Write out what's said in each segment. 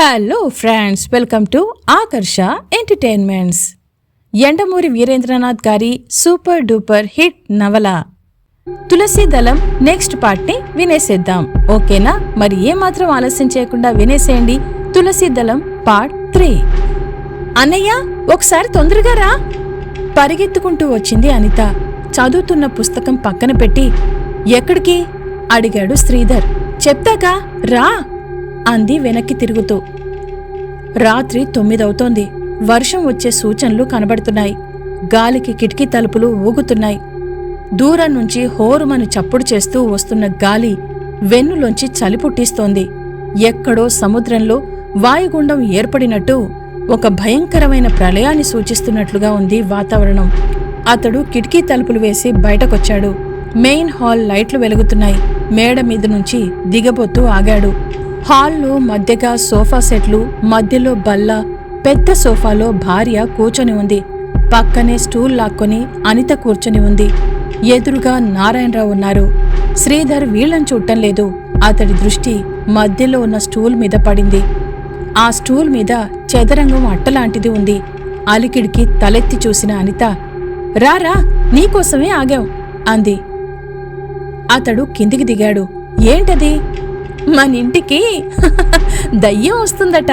Hello friends welcome to Akarsha entertainments Yandamuri Veerendranath గారి super duper hit నవల తులసి దళం next పార్ట్ని వినేసేద్దాం ఓకేనా మరి ఏమాత్రం ఆలస్యం చేయకుండా వినేసేయండి తులసి దళం పార్ట్ త్రీ అన్నయ్య ఒకసారి తొందరగా రా పరిగెత్తుకుంటూ వచ్చింది అనిత చదువుతున్న పుస్తకం పక్కన పెట్టి ఎక్కడికి అడిగాడు శ్రీధర్ చెప్తాగా రా అంది వెనక్కి తిరుగుతూ. రాత్రి తొమ్మిదవుతోంది. వర్షం వచ్చే సూచనలు కనబడుతున్నాయి. గాలికి కిటికీ తలుపులు ఊగుతున్నాయి. దూరం నుంచి హోరుమని చప్పుడు చేస్తూ వస్తున్న గాలి వెన్నులోంచి చలి పుట్టిస్తోంది. ఎక్కడో సముద్రంలో వాయుగుండం ఏర్పడినట్టు ఒక భయంకరమైన ప్రళయాన్ని సూచిస్తున్నట్లుగా ఉంది వాతావరణం. అతడు కిటికీ తలుపులు వేసి బయటకొచ్చాడు. మెయిన్ హాల్ లైట్లు వెలుగుతున్నాయి. మేడ మీద నుంచి దిగబోతూ ఆగాడు. హాల్లో మధ్యగా సోఫా సెట్లు మధ్యలో బల్ల పెద్ద సోఫాలో భార్య కూర్చొని ఉంది. పక్కనే స్టూల్ లాక్కొని అనిత కూర్చొని ఉంది. ఎదురుగా నారాయణరావు ఉన్నారు. శ్రీధర్ వీళ్ళని చూడటం లేదు. అతడి దృష్టి మధ్యలో ఉన్న స్టూల్ మీద పడింది. ఆ స్టూల్ మీద చదరంగం అట్టలాంటిది ఉంది. అలికిడికి తలెత్తి చూసిన అనిత రారా నీకోసమే ఆగాం అంది. అతడు కిందికి దిగాడు. ఏంటది? మన ఇంటికి దయ్యం వస్తుందట.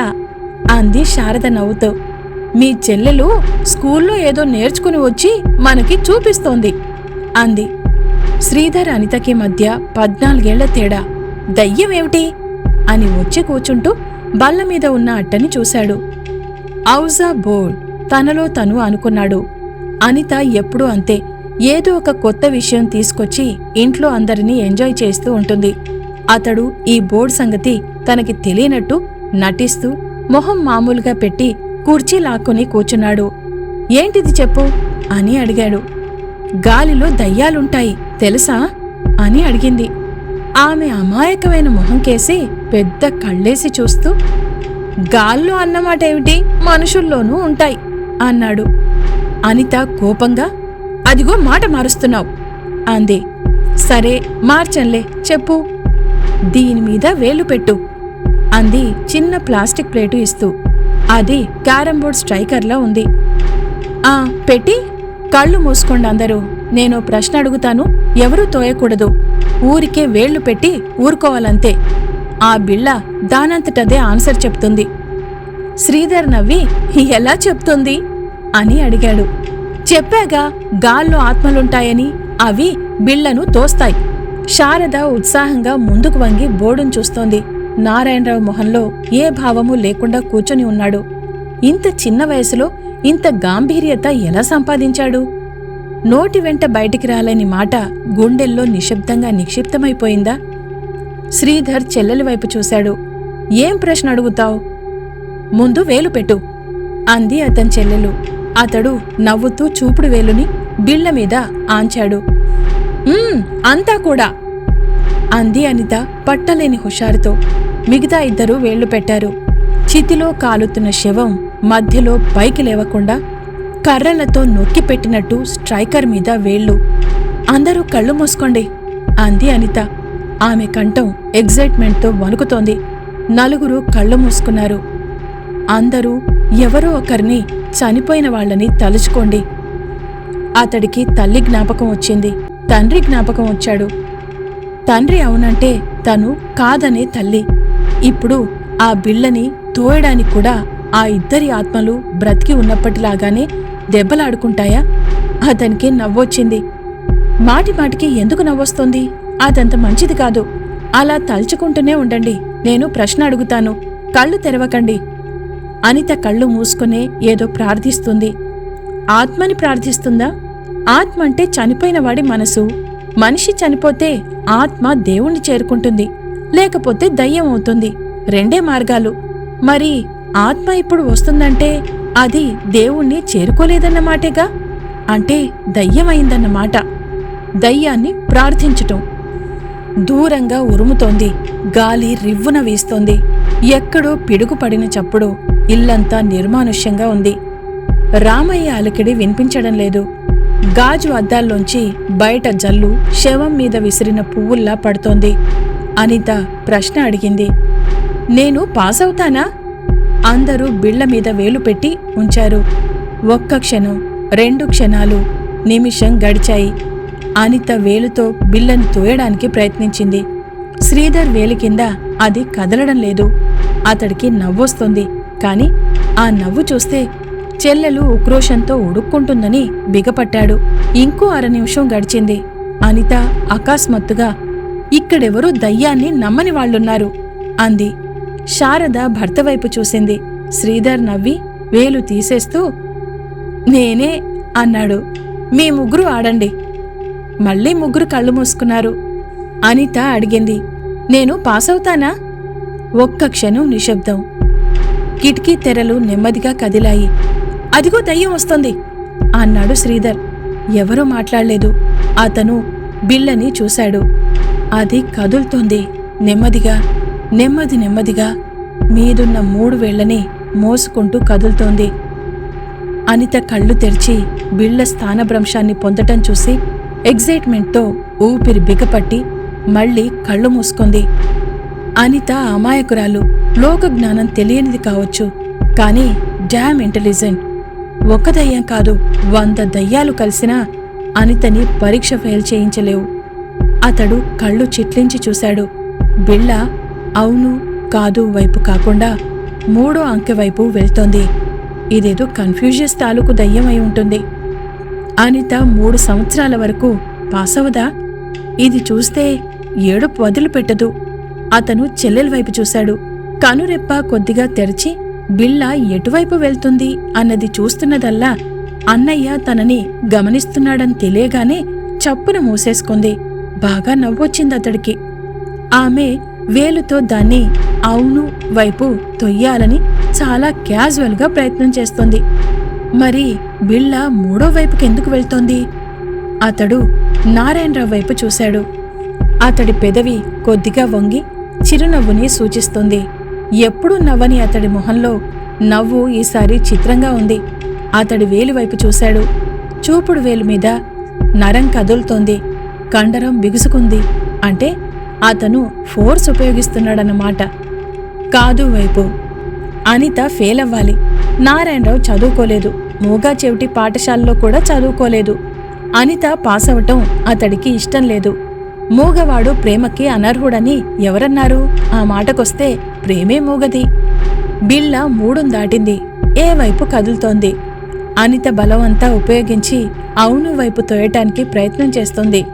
అంది శారద నవ్వుతూ. మీ చెల్లెలు స్కూల్లో ఏదో నేర్చుకుని వచ్చి మనకి చూపిస్తోంది అంది. శ్రీధర్ అనితకి మధ్య పద్నాలుగేళ్ళ తేడా. దయ్యమేమిటి అని వచ్చి కూచుంటూ బల్ల మీద ఉన్న అట్టని చూశాడు. ఔజా బోల్ తనలో తను అనుకున్నాడు. అనిత ఎప్పుడూ అంతే ఏదో ఒక కొత్త విషయం తీసుకొచ్చి ఇంట్లో అందరినీ ఎంజాయ్ చేస్తూ ఉంటుంది. అతడు ఈ బోర్డ్ సంగతి తనకి తెలియనట్టు నటిస్తూ మొహం మామూలుగా పెట్టి కుర్చీ లాక్కొని కూర్చున్నాడు. ఏంటిది చెప్పు? అని అడిగాడు. గాలిలో దయ్యాలుంటాయి తెలుసా? అని అడిగింది. ఆమె అమాయకమైన మొహం కేసి పెద్ద కళ్ళేసి చూస్తూ గాల్లో అన్నమాట ఏమిటి మనుషుల్లోనూ ఉంటాయి అన్నాడు. అనిత కోపంగా అదిగో మాట మారుస్తున్నావు అంది. సరే మార్చంలే చెప్పు. దీని మీద వేలు పెట్టు. అంది చిన్న ప్లాస్టిక్ ప్లేటు ఇస్తూ. అది క్యారం బోర్డ్ స్ట్రైకర్లా ఉంది. ఆ పెట్టి. కళ్ళు మూసుకోండి అందరూ. నేను ప్రశ్న అడుగుతాను. ఎవరూ తోయకూడదు. ఊరికే వేళ్ళు పెట్టి ఊరుకోవాలంతే. ఆ బిళ్ళ దానంతటదే ఆన్సర్ చెప్తుంది. శ్రీధర్ నవ్వి ఎలా చెప్తుంది? అని అడిగాడు. చెప్పాగా గాల్లో ఆత్మలుంటాయని. అవి బిళ్ళను తోస్తాయి. శారద ఉత్సాహంగా ముందుకు వంగి బోర్డును చూస్తోంది. నారాయణరావు మొహంలో ఏ భావము లేకుండా కూర్చొని ఉన్నాడు. ఇంత చిన్న వయసులో ఇంత గాంభీర్యత ఎలా సంపాదించాడు? నోటి వెంట బయటికి రాలేని మాట గుండెల్లో నిశ్శబ్దంగా నిక్షిప్తమైపోయిందా? శ్రీధర్ చెల్లెలి వైపు చూశాడు. ఏం ప్రశ్న అడుగుతావు? ముందు వేలు పెట్టు అంది అతని చెల్లెలు. అతడు నవ్వుతూ చూపుడు వేలుని బిళ్ళ మీద ఆంచాడు. అంతా కూడా. అంది అనిత పట్టలేని హుషారుతో. మిగతా ఇద్దరూ వేళ్ళు పెట్టారు. చితిలో కాలుతున్న శవం మధ్యలో పైకి లేవకుండా కర్రలతో నొక్కి పెట్టినట్టు స్ట్రైకర్ మీద వేళ్ళు అందరూ కళ్ళు మూసుకోండి అంది అనిత. ఆమె కంఠం ఎగ్జైట్మెంట్తో వణుకుతోంది. నలుగురు కళ్ళు మూసుకున్నారు. అందరూ ఎవరో ఒకరిని చనిపోయిన వాళ్ళని తలుచుకోండి. అతడికి తల్లి జ్ఞాపకం వచ్చింది. తండ్రి జ్ఞాపకం వచ్చాడు. తండ్రి అవునంటే తను కాదనే తల్లి. ఇప్పుడు ఆ బిళ్ళని తోయడానికి కూడా ఆ ఇద్దరి ఆత్మలు బ్రతికి ఉన్నప్పటిలాగానే దెబ్బలాడుకుంటాయా? అతనికి నవ్వొచ్చింది. మాటి మాటికి ఎందుకు నవ్వొస్తోంది? అదంత మంచిది కాదు. అలా తలుచుకుంటూనే ఉండండి. నేను ప్రశ్న అడుగుతాను. కళ్ళు తెరవకండి. అనిత కళ్ళు మూసుకునే ఏదో ప్రార్థిస్తుంది. ఆత్మని ప్రార్థిస్తుందా? ఆత్మ అంటే చనిపోయిన వాడి మనసు. మనిషి చనిపోతే ఆత్మ దేవుణ్ణి చేరుకుంటుంది. లేకపోతే దయ్యం అవుతుంది. రెండే మార్గాలు. మరి ఆత్మ ఇప్పుడు వస్తుందంటే అది దేవుణ్ణి చేరుకోలేదన్నమాటేగా అంటే దయ్యమైందన్నమాట. దయ్యాన్ని ప్రార్థించటం. దూరంగా ఉరుముతోంది. గాలి రివ్వున వీస్తోంది. ఎక్కడో పిడుగుపడిన చప్పుడు. ఇల్లంతా నిర్మానుష్యంగా ఉంది. రామయ్య అలికిడి వినిపించడం లేదు. గాజు అద్దాల్లోంచి బయట జల్లు శవం మీద విసిరిన పువ్వుల్లా పడుతోంది. అనిత ప్రశ్న అడిగింది. నేను పాస్ అవుతానా అందరూ బిళ్ళ మీద వేలు పెట్టి ఉంచారు. ఒక్క క్షణం రెండు క్షణాలు నిమిషం గడిచాయి. అనిత వేలుతో బిళ్ళను తోయడానికి ప్రయత్నించింది. శ్రీధర్ వేలి కింద అది కదలడం లేదు. అతడికి నవ్వొస్తుంది. కాని ఆ నవ్వు చూస్తే చెల్లెలు ఉక్రోషంతో ఉడుక్కుంటుందని బిగపట్టాడు. ఇంకో అర నిమిషం గడిచింది. అనిత అకస్మాత్తుగా ఇక్కడెవరో దయ్యాన్ని నమ్మని వాళ్ళున్నారు అంది. శారద భర్త వైపు చూసింది. శ్రీధర్ నవ్వి వేలు తీసేస్తూ నేనే అన్నాడు. మీ ముగ్గురు ఆడండి. మళ్ళీ ముగ్గురు కళ్ళు మూసుకున్నారు. అనిత అడిగింది. నేను పాస్ అవుతానా ఒక్క క్షణం నిశ్శబ్దం. కిటికీ తెరలు నెమ్మదిగా కదిలాయి. అదిగో దయ్యం వస్తుంది అన్నాడు శ్రీధర్. ఎవరూ మాట్లాడలేదు. అతను బిళ్ళని చూశాడు. అది కదులుతోంది. నెమ్మదిగా నెమ్మది నెమ్మదిగా మీదున్న మూడు వేళ్ళని మోసుకుంటూ కదులుతోంది. అనిత కళ్ళు తెరిచి బిళ్ళ స్థానభ్రంశాన్ని పొందటం చూసి ఎగ్జైట్మెంట్తో ఊపిరి బిగపట్టి మళ్ళీ కళ్ళు మూసుకుంది. అనిత అమాయకురాలు. లోక జ్ఞానం తెలియనిది కావచ్చు. కానీ డ్యామ్ ఇంటెలిజెంట్. ఒక దయ్యం కాదు వంద దయ్యాలు కలిసినా అనితని పరీక్ష ఫెయిల్ చేయించలేవు. అతడు కళ్ళు చిట్లించి చూశాడు. బిళ్ళ అవును కాదు వైపు కాకుండా మూడో అంకె వైపు వెళ్తోంది. ఇదేదో కన్ఫ్యూజియస్ తాలూకు దయ్యం అయి ఉంటుంది. అనిత మూడు సంవత్సరాల వరకు పాసవదా ఇది చూస్తే ఏడుపు వదిలిపెట్టదు. అతను చెల్లెల వైపు చూశాడు. కనురెప్ప కొద్దిగా తెరిచి బిళ్ళ ఎటువైపు వెళ్తుంది అన్నది చూస్తున్నదల్లా అన్నయ్య తనని గమనిస్తున్నాడని తెలియగానే చప్పున మూసేసుకుంది. బాగా నవ్వొచ్చింది అతడికి. ఆమె వేలుతో దాన్ని అవును వైపు తొయ్యాలని చాలా క్యాజువల్గా ప్రయత్నం చేస్తోంది. మరి బిళ్ళ మూడో వైపుకి ఎందుకు వెళ్తోంది? అతడు నారాయణరావు వైపు చూశాడు. అతడి పెదవి కొద్దిగా వంగి చిరునవ్వుని సూచిస్తుంది. ఎప్పుడూ నవ్వని అతడి మొహంలో నవ్వు ఈసారి చిత్రంగా ఉంది. అతడి వేలు వైపు చూశాడు. చూపుడు వేలు మీద నరం కదులుతోంది. కండరం బిగుసుకుంది. అంటే అతను ఫోర్స్ ఉపయోగిస్తున్నాడన్నమాట. కాదు వైపు. అనిత ఫెయిల్ అవ్వాలి. నారాయణరావు చదువుకోలేదు. మూగా చెవిటి పాఠశాలలో కూడా చదువుకోలేదు. అనిత పాస్ అవటం అతడికి ఇష్టం లేదు. మూగవాడు ప్రేమకి అనర్హుడని ఎవరన్నారు? ఆ మాటకొస్తే ప్రేమే మూగది. బిళ్ళ మూడుం దాటింది. ఏ వైపు కదులుతోంది? అనిత బలమంతా ఉపయోగించి అవును వైపు తోయటానికి ప్రయత్నం చేస్తోంది.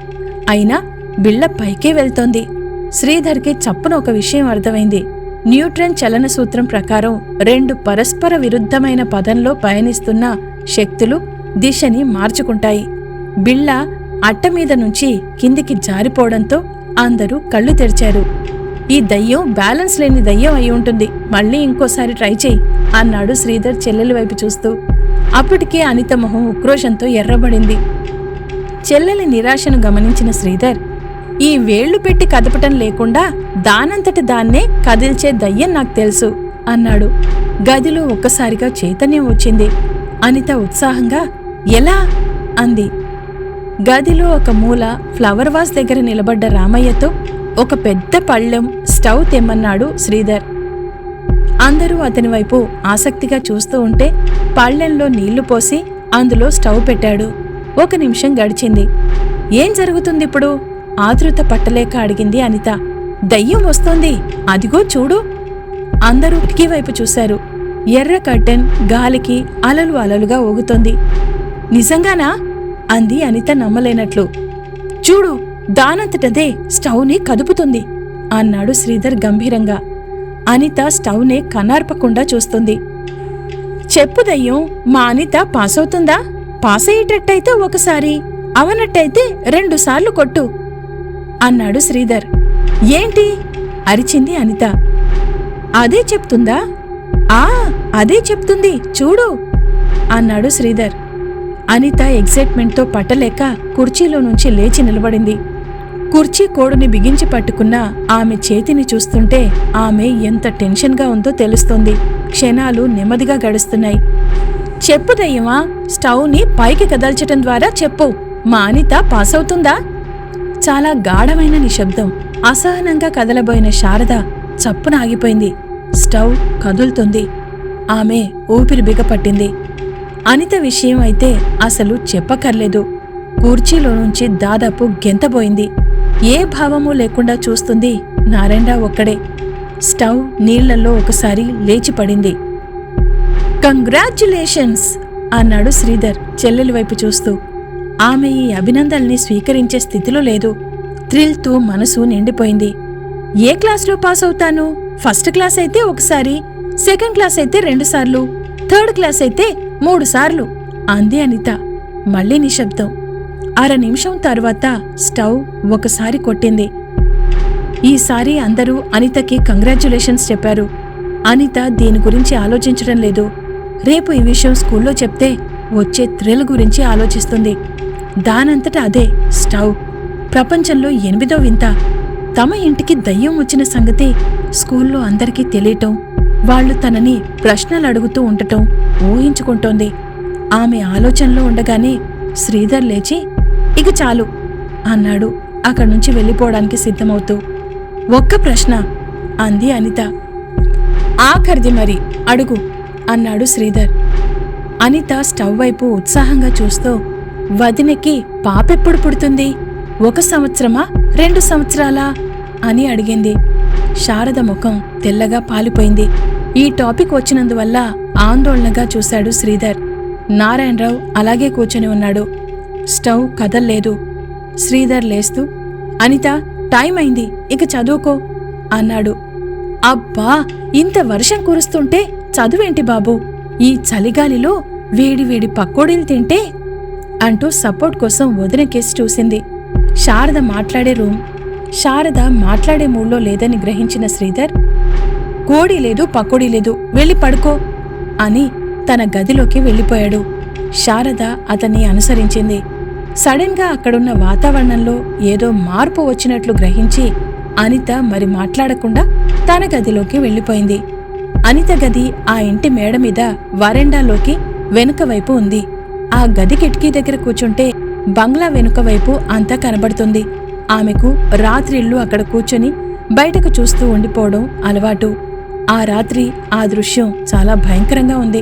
అయినా బిళ్ళ పైకే వెళ్తోంది. శ్రీధర్కి చప్పున ఒక విషయం అర్థమైంది. న్యూట్రన్ చలన సూత్రం ప్రకారం రెండు పరస్పర విరుద్ధమైన పదంలో పయనిస్తున్న శక్తులు దిశని మార్చుకుంటాయి. బిళ్ళ అట్ట మీద నుంచి కిందికి జారిపోవడంతో అందరూ కళ్ళు తెరిచారు. ఈ దయ్యం బ్యాలెన్స్ లేని దయ్యం అయి ఉంటుంది. మళ్ళీ ఇంకోసారి ట్రై చేయి అన్నాడు శ్రీధర్ చెల్లెల వైపు చూస్తూ. అప్పటికే అనిత మొహం ఉక్రోషంతో ఎర్రబడింది. చెల్లెలి నిరాశను గమనించిన శ్రీధర్ ఈ వేళ్ళు పెట్టి కదపటం లేకుండా దానంతటి దాన్నే కదిల్చే దయ్యం నాకు తెలుసు అన్నాడు. గదిలో ఒక్కసారిగా చైతన్యం వచ్చింది. అనిత ఉత్సాహంగా ఎలా? అంది. గదిలో ఒక మూల ఫ్లవర్ వాస్ దగ్గర నిలబడ్డ రామయ్యతో ఒక పెద్ద పళ్ళెం స్టవ్ తెమ్మన్నాడు శ్రీధర్. అందరూ అతని వైపు ఆసక్తిగా చూస్తూ ఉంటే పళ్ళెంలో నీళ్ళు పోసి అందులో స్టవ్ పెట్టాడు. ఒక నిమిషం గడిచింది. ఏం జరుగుతుంది ఇప్పుడు? ఆతృత పట్టలేక అడిగింది అనిత. దయ్యం వస్తోంది. అదిగో చూడు. అందరూ కిటికీ వైపు చూశారు. ఎర్ర కర్టెన్ గాలికి అలలు అలలుగా ఊగుతోంది. నిజంగానా? అంది అనిత నమ్మలేనట్లు. చూడు దానంతటదే స్టవ్ని కదుపుతుంది అన్నాడు శ్రీధర్ గంభీరంగా. అనిత స్టవ్నే కనార్పకుండా చూస్తుంది. చెప్పు దయ్యం మా అనిత పాస్ అవుతుందా పాస్ అయ్యేటట్టయితే ఒకసారి అవనట్టయితే రెండుసార్లు కొట్టు అన్నాడు శ్రీధర్. ఏంటి? అరిచింది అనిత. అదే చెప్తుందా? ఆ అదే చెప్తుంది చూడు అన్నాడు శ్రీధర్. అనిత ఎగ్జైట్మెంట్తో పట్టలేక కుర్చీలో నుంచి లేచి నిలబడింది. కుర్చీ కోడుని బిగించి పట్టుకున్న ఆమె చేతిని చూస్తుంటే ఆమె ఎంత టెన్షన్గా ఉందో తెలుస్తోంది. క్షణాలు నెమ్మదిగా గడుస్తున్నాయి. చెప్పు దయ్యమా స్టవ్ని పైకి కదల్చటం ద్వారా చెప్పు. మా అనిత పాస్ అవుతుందా చాలా గాఢమైన నిశ్శబ్దం. అసహనంగా కదలబోయిన శారద చప్పున ఆగిపోయింది. స్టవ్ కదులుతుంది. ఆమె ఊపిరి బిగపట్టింది. అనిత విషయం అయితే అసలు చెప్పకర్లేదు. కుర్చీలో నుంచి దాదాపు గెంతబోయింది ఏ భావము లేకుండా చూస్తుంది నారాయణరావు ఒక్కడే. స్టవ్ నీళ్ళలో ఒకసారి లేచిపడింది కంగ్రాచ్యులేషన్స్ అన్నాడు శ్రీధర్ చెల్లెలి వైపు చూస్తూ. ఆమె ఈ అభినందనల్ని స్వీకరించే స్థితిలో లేదు. థ్రిల్తో మనసు నిండిపోయింది. ఏ క్లాస్లో పాస్ అవుతాను ఫస్ట్ క్లాస్ అయితే ఒకసారి సెకండ్ క్లాస్ అయితే రెండుసార్లు థర్డ్ క్లాస్ అయితే మూడు సార్లు అంది అనిత. మళ్ళీ నిశ్శబ్దం. అర నిమిషం తర్వాత స్టవ్ ఒకసారి కొట్టింది. ఈసారి అందరూ అనితకి కంగ్రాచ్యులేషన్స్ చెప్పారు. అనిత దీని గురించి ఆలోచించడం లేదు. రేపు ఈ విషయం స్కూల్లో చెప్తే వచ్చే థ్రిల్ గురించి ఆలోచిస్తుంది. దానంతట అదే స్టవ్. ప్రపంచంలో ఎనిమిదో వింత. తమ ఇంటికి దయ్యం వచ్చిన సంగతి స్కూల్లో అందరికీ తెలియటం వాళ్ళు తనని ప్రశ్నలు అడుగుతూ ఉండటం ఊహించుకుంటోంది. ఆమె ఆలోచనలో ఉండగానే శ్రీధర్ లేచి ఇక చాలు అన్నాడు. అక్కడి నుంచి వెళ్ళిపోవడానికి సిద్ధమవుతూ ఒక్క ప్రశ్న అంది అనిత. ఆఖరిది మరి అడుగు అన్నాడు శ్రీధర్. అనిత స్టవ్ వైపు ఉత్సాహంగా చూస్తూ వదినకి పాపెప్పుడు పుడుతుంది? ఒక సంవత్సరమా? రెండు సంవత్సరాలా? అని అడిగింది. శారద ముఖం తెల్లగా పాలిపోయింది. ఈ టాపిక్ వచ్చినందువల్ల ఆందోళనగా చూశాడు శ్రీధర్. నారాయణరావు అలాగే కూర్చొని ఉన్నాడు. స్టవ్ కదల్లేదు. శ్రీధర్ లేస్తూ అనిత టైం అయింది. ఇక చదువుకో అన్నాడు. అబ్బా! ఇంత వర్షం కురుస్తుంటే చదువేంటి బాబు? ఈ చలిగాలిలో వేడి వేడి పకోడీలు తింటే? అంటూ సపోర్ట్ కోసం వదిన కేసి చూసింది. శారద మాట్లాడే రూమ్ శారద మాట్లాడే మూడ్లో లేదని గ్రహించిన శ్రీధర్ కోడి లేదు పకోడీ లేదు వెళ్ళి పడుకో అని తన గదిలోకి వెళ్ళిపోయాడు. శారద అతన్ని అనుసరించింది. సడన్గా అక్కడున్న వాతావరణంలో ఏదో మార్పు వచ్చినట్లు గ్రహించి అనిత మరి మాట్లాడకుండా తన గదిలోకి వెళ్ళిపోయింది. అనిత గది ఆ ఇంటి మేడ మీద వరండాలోకి వెనుక వైపు ఉంది. ఆ గది కిటికీ దగ్గర కూర్చుంటే బంగ్లా వెనుక వైపు అంతా కనబడుతుంది. ఆమెకు రాత్రిళ్ళు అక్కడ కూర్చొని బయటకు చూస్తూ ఉండిపోవడం అలవాటు. ఆ రాత్రి ఆ దృశ్యం చాలా భయంకరంగా ఉంది.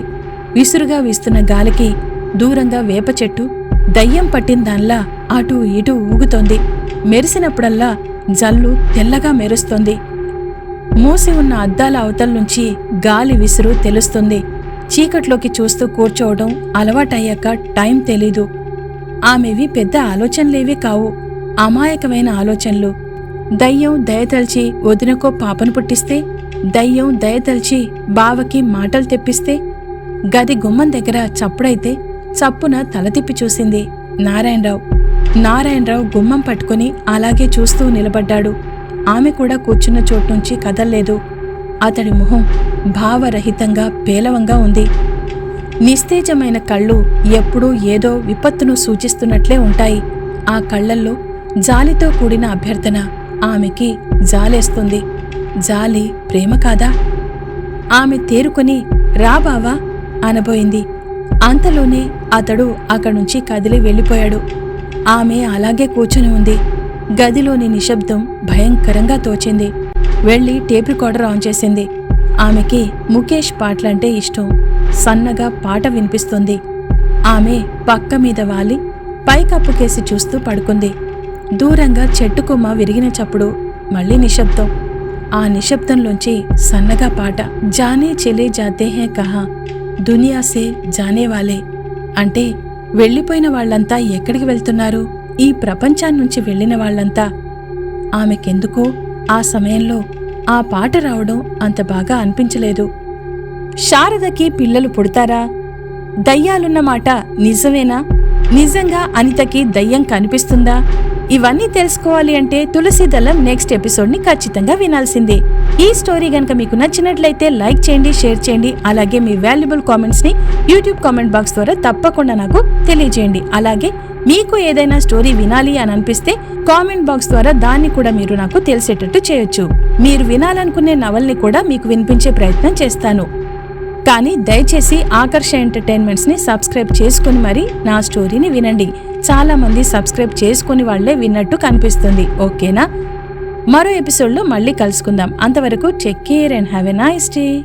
విసురుగా వీస్తున్న గాలికి దూరంగా వేప చెట్టు దయ్యం పట్టిన దానిలా అటూ ఇటూ ఊగుతోంది. మెరిసినప్పుడల్లా జల్లు తెల్లగా మెరుస్తోంది. మూసి ఉన్న అద్దాల అవతల నుంచి గాలి విసురు తెలుస్తుంది. చీకట్లోకి చూస్తూ కూర్చోవడం అలవాటయ్యాక టైం తెలీదు. ఆమెవి పెద్ద ఆలోచనలేవీ కావు. అమాయకమైన ఆలోచనలు. దయ్యం దయతలిచి వదినకో పాపను పుట్టిస్తే దయ్యం దయతలిచి బావకి మాటలు తెప్పిస్తే గది గుమ్మం దగ్గర చప్పుడైతే చప్పున తల తిప్పి చూసింది నారాయణరావు. నారాయణరావు గుమ్మం పట్టుకుని అలాగే చూస్తూ నిలబడ్డాడు. ఆమె కూడా కూర్చున్న చోటు నుంచి కదల్లేదు. అతడి మొహం భావరహితంగా పేలవంగా ఉంది. నిస్తేజమైన కళ్ళు ఎప్పుడూ ఏదో విపత్తును సూచిస్తున్నట్లే ఉంటాయి. ఆ కళ్ళల్లో జాలితో కూడిన అభ్యర్థన ఆమెకి జాలేస్తుంది. జాలి ప్రేమ కాదా? ఆమె తేరుకొని రా బావా అనబోయింది. అంతలోనే అతడు అక్కడి నుంచి కదిలి వెళ్ళిపోయాడు. ఆమె అలాగే కూర్చుని ఉంది. గదిలోని నిశ్శబ్దం భయంకరంగా తోచింది. వెళ్ళి టేప్ రికార్డర్ ఆన్ చేసింది. ఆమెకి ముఖేష్ పాటలంటే ఇష్టం. సన్నగా పాట వినిపిస్తుంది. ఆమె పక్క మీద వాలి పైకప్పు కేసి చూస్తూ పడుకుంది. దూరంగా చెట్టు కొమ్మ విరిగిన చప్పుడు మళ్ళీ నిశ్శబ్దం. ఆ నిశ్శబ్దంలోంచి సన్నగా పాట జానే చెలే జాతే హే కహా దునియా సే జానే వాలే. అంటే వెళ్ళిపోయిన వాళ్ళంతా ఎక్కడికి వెళ్తున్నారు? ఈ ప్రపంచాన్నుంచి వెళ్ళిన వాళ్ళంతా ఆమెకెందుకో ఆ సమయంలో ఆ పాట రావడం అంత బాగా అనిపించలేదు. శారదకి పిల్లలు పుడతారా? దయ్యాలున్న మాట నిజమేనా? నిజంగా అనితకి దయ్యం కనిపిస్తుందా? ఇవన్నీ తెలుసుకోవాలి అంటే తులసి దళం నెక్స్ట్ ఎపిసోడ్ని ఖచ్చితంగా వినాల్సిందే. ఈ స్టోరీ గనక మీకు నచ్చినట్లయితే లైక్ చేయండి షేర్ చేయండి అలాగే మీ వాల్యుబుల్ కామెంట్స్ని యూట్యూబ్ కామెంట్ బాక్స్ ద్వారా తప్పకుండా నాకు తెలియజేయండి. అలాగే మీకు ఏదైనా స్టోరీ వినాలి అని అనిపిస్తే కామెంట్ బాక్స్ ద్వారా దాన్ని కూడా మీరు నాకు తెలిసేటట్టు చేయొచ్చు. మీరు వినాలనుకునే నవల్ని కూడా మీకు వినిపించే ప్రయత్నం చేస్తాను. కానీ దయచేసి ఆకర్ష ఎంటర్టైన్మెంట్స్ని సబ్స్క్రైబ్ చేసుకుని మరి నా స్టోరీని వినండి. చాలామంది సబ్స్క్రైబ్ చేసుకుని వాళ్ళే విన్నట్టు కనిపిస్తుంది. ఓకేనా? మరో ఎపిసోడ్లో మళ్ళీ కలుసుకుందాం. అంతవరకు take care and have a nice day.